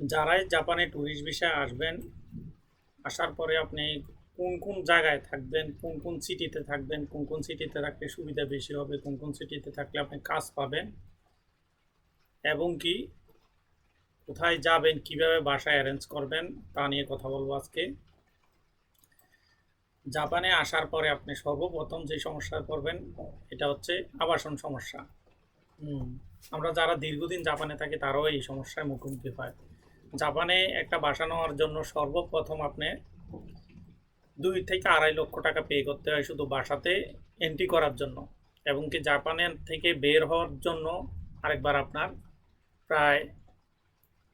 যারাই জাপানে ট্যুরিস্ট ভিসায় আসবেন, আসার পরে আপনি কোন কোন জায়গায় থাকবেন, কোন কোন সিটিতে থাকবেন, কোন কোন সিটিতে থাকলে সুবিধা বেশি হবে, কোন কোন সিটিতে থাকলে আপনি কাজ পাবেন এবং কি কোথায় যাবেন, কীভাবে বাসা অ্যারেঞ্জ করবেন, তা নিয়ে কথা বলব আজকে। জাপানে আসার পরে আপনি সর্বপ্রথম যে সমস্যায় পড়বেন, এটা হচ্ছে আবাসন সমস্যা। আমরা যারা দীর্ঘদিন জাপানে থাকি, তারাও এই সমস্যায় মুখোমুখি হয়। জাপানে একটা বাসা নেওয়ার জন্য সর্বপ্রথম আপনি দুই থেকে আড়াই লক্ষ টাকা পে করতে হয় শুধু বাসাতে এন্ট্রি করার জন্য। এবং কি জাপানের থেকে বের হওয়ার জন্য আরেকবার আপনার প্রায়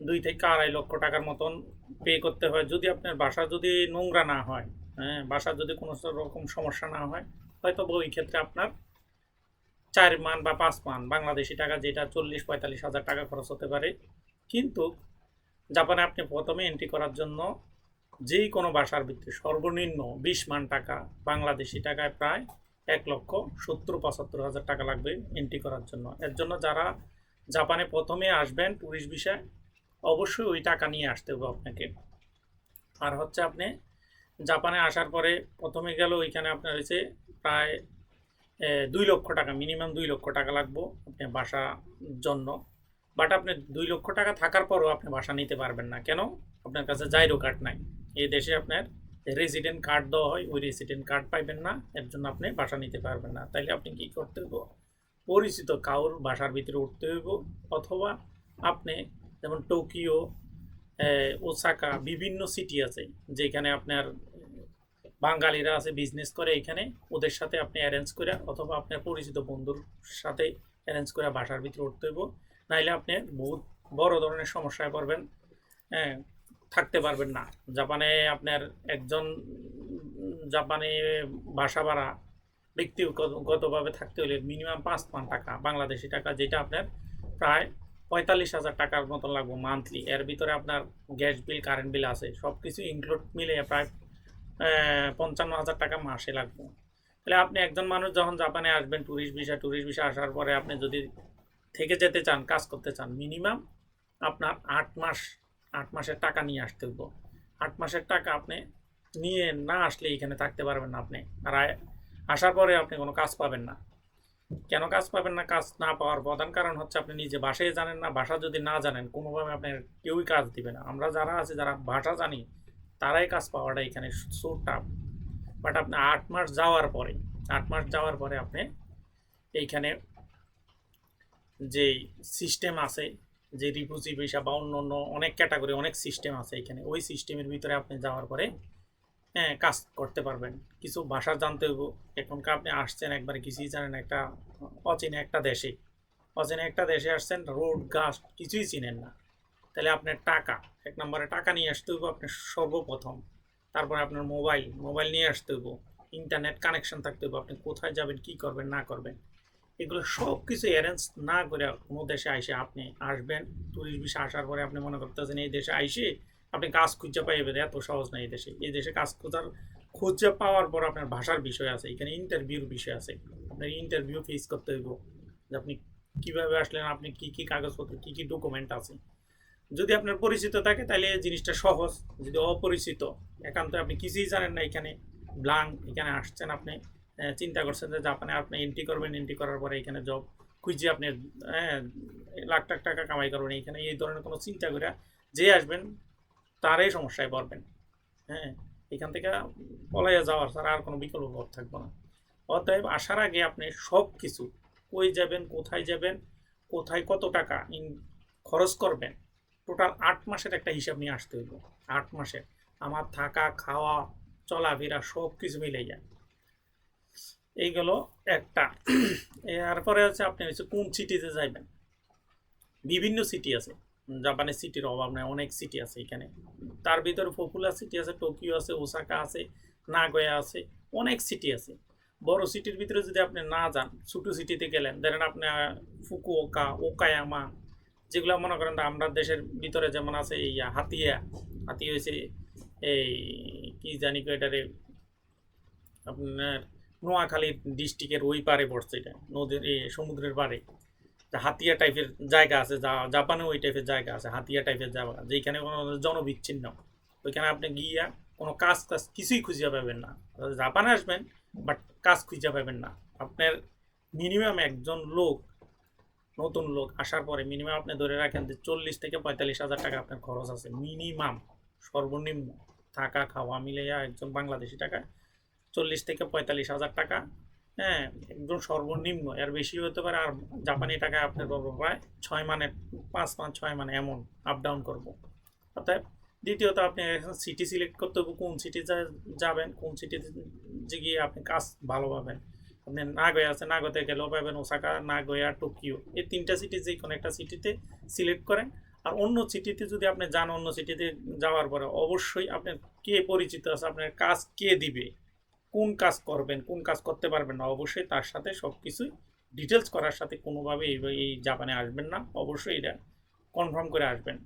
দুই থেকে আড়াই লক্ষ টাকার মতন পে করতে হয়। যদি আপনার বাসা যদি নোংরা না হয় হ্যাঁ বাসার যদি কোনো রকম সমস্যা না হয়, হয়তো ওই ক্ষেত্রে আপনার চার মান বা পাঁচ মান বাংলাদেশি টাকা যেটা চল্লিশ পঁয়তাল্লিশ হাজার টাকা খরচ হতে পারে। কিন্তু জাপানে আপনি প্রথমে এন্ট্রি করার জন্য যেই কোনো বাসার ভিত্তি সর্বনিম্ন বিশ মান টাকা, বাংলাদেশি টাকায় প্রায় এক লক্ষ সত্তর, পঁচাত্তর হাজার টাকা লাগবে এন্ট্রি করার জন্য। এর জন্য যারা জাপানে প্রথমে আসবেন ট্যুরিস্ট বিষয় অবশ্যই ওই টাকা নিয়ে আসতে হবে আপনাকে। আর হচ্ছে আপনি জাপানে আসার পরে প্রথমে গেল ওইখানে আপনার হয়েছে প্রায় দুই লক্ষ টাকা, মিনিমাম দুই লক্ষ টাকা লাগবো আপনি বাসা জন্য। বাট আপনি দুই লক্ষ টাকা থাকার পরও আপনি বাসা নিতে পারবেন না। কেন? আপনার কাছে জাইরো কার্ড নাই। এই দেশে আপনার রেসিডেন্ট কার্ড দেওয়া হয়, ওই রেসিডেন্ট কার্ড পাইবেন না, এর জন্য আপনি বাসা নিতে পারবেন না। তাইলে আপনি কি করতে হইব? পরিচিত কাউর বাসার ভিতরে উঠতে হইব, অথবা আপনি যেমন টোকিও ওসাকা বিভিন্ন সিটি আছে, যেখানে আপনার বাঙালিরা আছে বিজনেস করে এখানে, ওদের সাথে আপনি অ্যারেঞ্জ করে, অথবা আপনার পরিচিত বন্ধুর সাথে অ্যারেঞ্জ করে বাসার ভিতরে উঠতে হইব। নাইলে আপনি বহুত বড় ধরনের সমস্যায় পড়বেন। হ্যাঁ থাকতে পারবেন না। জাপানে আপনার একজন জাপানে বাসা ভাড়া ব্যক্তিগতভাবে থাকতে হলে মিনিমাম পাঁচ পান টাকা, বাংলাদেশি টাকা, যেটা আপনার প্রায় পঁয়তাল্লিশ হাজার টাকার মতন লাগবে মান্থলি। এর ভিতরে আপনার গ্যাস বিল, কারেন্ট বিল আছে সব কিছু ইনক্লুড মিলে প্রায় পঞ্চান্ন হাজার টাকা মাসে লাগবে। তাহলে আপনি একজন মানুষ যখন জাপানে আসবেন ট্যুরিস্ট ভিসা ট্যুরিস্ট ভিসা আসার পরে আপনি যদি থেকে যেতে চান, কাজ করতে চান মিনিমাম আপনার আট মাস, আট মাসের টাকা নিয়ে আসতে হইব। আট মাসের টাকা আপনি নিয়ে না আসলে এখানে থাকতে পারবেন না আপনি। আর আসার পরে আপনি কোনো কাজ পাবেন না। কেন কাজ পাবেন না? কাজ না পাওয়ার প্রধান কারণ হচ্ছে আপনি নিজে ভাষায় জানেন না ভাষা যদি না জানেন, কোনোভাবে আপনার কেউই কাজ দিবে না। আমরা যারা আছে, যারা ভাষা জানি, তারাই কাজ পাওয়াটা এখানে সো টাফ বাট আপনি আট মাস যাওয়ার পরে, আট মাস যাওয়ার পরে আপনি এইখানে যে সিস্টেম আছে, যে রিফিউজি ভিসা বা অন্য অন্য অনেক ক্যাটাগরি অনেক সিস্টেম আছে এখানে। ওই সিস্টেমের ভিতরে আপনি যাওয়ার পরে হ্যাঁ কাজ করতে পারবেন। কিছু ভাষা জানতে হইব। এখনকার আপনি আসছেন একবারে কিছুই জানেন একটা অচেনা একটা দেশে। অচেনা একটা দেশে আসছেন, রোড, গাছ কিছুই চিনেন না। তাহলে আপনার টাকা, এক নম্বরে টাকা নিয়ে আসতে হইব আপনার সর্বপ্রথম। তারপরে আপনার মোবাইল মোবাইল নিয়ে আসতে হইব। ইন্টারনেট কানেকশন থাকতে হইব। আপনি কোথায় যাবেন, কি করবেন, না করবেন। এগুলো সব কিছু অ্যারেঞ্জ না করে কোনো দেশে আইসে আপনি আসবেন। টুরিস্ট ভিসা আসার পরে আপনি মনে করতেছেন এই দেশে আইসে আপনি কাজ খুঁজে পাইবেন, এত সহজ না এই দেশে। এই দেশে কাজ খোঁজার, খুঁজে পাওয়ার পর আপনার ভাষার বিষয় আছে, এখানে ইন্টারভিউর বিষয় আছে। আপনার ইন্টারভিউ ফেস করতে হইব যে আপনি কীভাবে আসলেন, আপনি কি কি কাগজপত্র, কি কি ডকুমেন্ট আছে। যদি আপনার পরিচিত থাকে তাহলে এই জিনিসটা সহজ, যদি অপরিচিত, একান্ত আপনি কিছুই জানেন না এখানে ব্লাং এখানে আসছেন আপনি। চিন্তা করছেন যে জাপানে আপনি এন্ট্রি করবেন এন্ট্রি করার পরে এখানে জব খুঁজে আপনি হ্যাঁ, লাখ লাখ টাকা কামাই করবেন। এখানে এই ধরনের কোনো চিন্তা করে যে আসবেন তারাই সমস্যায় পড়বেন। হ্যাঁ এখান থেকে পলাইয়া যাওয়ার ছাড়া আর কোনো বিকল্প পথ থাকবে না। অতএব আসার আগে আপনি সব কিছু কই যাবেন কোথায় যাবেন কোথায় কত টাকা খরচ করবেন টোটাল আট মাসের একটা হিসাব নিয়ে আসতে হইব। আট মাসের। আমার থাকা খাওয়া চলাফেরা সব কিছু মিলে যায় এইগুলো একটা। এরপরে হচ্ছে আপনি হচ্ছে কোন সিটিতে যাইবেন? বিভিন্ন সিটি আছে। জাপানের সিটির অভাব নেই, অনেক সিটি আছে এখানে। তার ভিতরে পপুলার সিটি আছে, টোকিও আছে, ওসাকা আছে, নাগয়া আছে, অনেক সিটি আছে। বড় সিটির ভিতরে যদি আপনি না যান, ছোটো সিটিতে গেলেন, ধরেন আপনি ফুকুওকা, ওকায়ামা, যেগুলো মনে করেন আমরা দেশের ভিতরে যেমন আছে এই হাতিয়া হাতি হয়েছে এই, কি জানি এটারে? আপনার নোয়াখালী ডিস্ট্রিক্টের ওই পারে পড়ছে এটা নদীর এ, সমুদ্রের পারে হাতিয়া টাইপের জায়গা আছে যা জাপানে ওই টাইপের জায়গা আছে হাতিয়া টাইপের জায়গা। যেখানে কোনো জনবিচ্ছিন্ন। ওইখানে আপনি গিয়া কোনো কাজ টাজ কিছুই খুঁজে পাবেন না। জাপানে আসবেন বাট কাজ খুঁজে পাবেন না। আপনার মিনিমাম একজন লোক নতুন লোক আসার পরে মিনিমাম আপনি ধরে রাখেন যে চল্লিশ থেকে পঁয়তাল্লিশ হাজার টাকা আপনার খরচ আছে। মিনিমাম সর্বনিম্ন। থাকা খাওয়া মিলাইয়া একজন বাংলাদেশি টাকা চল্লিশ থেকে পঁয়তাল্লিশ হাজার টাকা। হ্যাঁ একদম সর্বনিম্ন। এর বেশি হতে পারে আর জাপানি টাকায় আপনার পাবো প্রায় ছয় মানে পাঁচ পাঁচ ছয় মানে এমন আপ ডাউন করব। অর্থাৎ দ্বিতীয়ত আপনি এখন সিটি সিলেক্ট করতে হবে, কোন সিটি যাবেন, কোন সিটিতে গিয়ে আপনি কাজ ভালো পাবেন। আপনি নাগোয়া আছে, নাগোতে গেলেও পাবেন, ওসাকা, নাগোয়া, টোকিও। এই তিনটা সিটি যে কোনো একটা সিটিতে সিলেক্ট করেন। আর অন্য সিটিতে যদি আপনি যান, অন্য সিটিতে যাওয়ার পরে অবশ্যই আপনার কে পরিচিত আছে, আপনার কাজ কে দিবে? কোন কাজ করবেন, কোন কাজ করতে পারবেন না, অবশ্যই তার সাথে সব কিছুই ডিটেলস করার সাথে কোনোভাবে এই এই জাপানে আসবেন না, অবশ্যই এটা কনফার্ম করে আসবেন।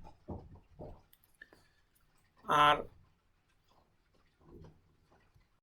আর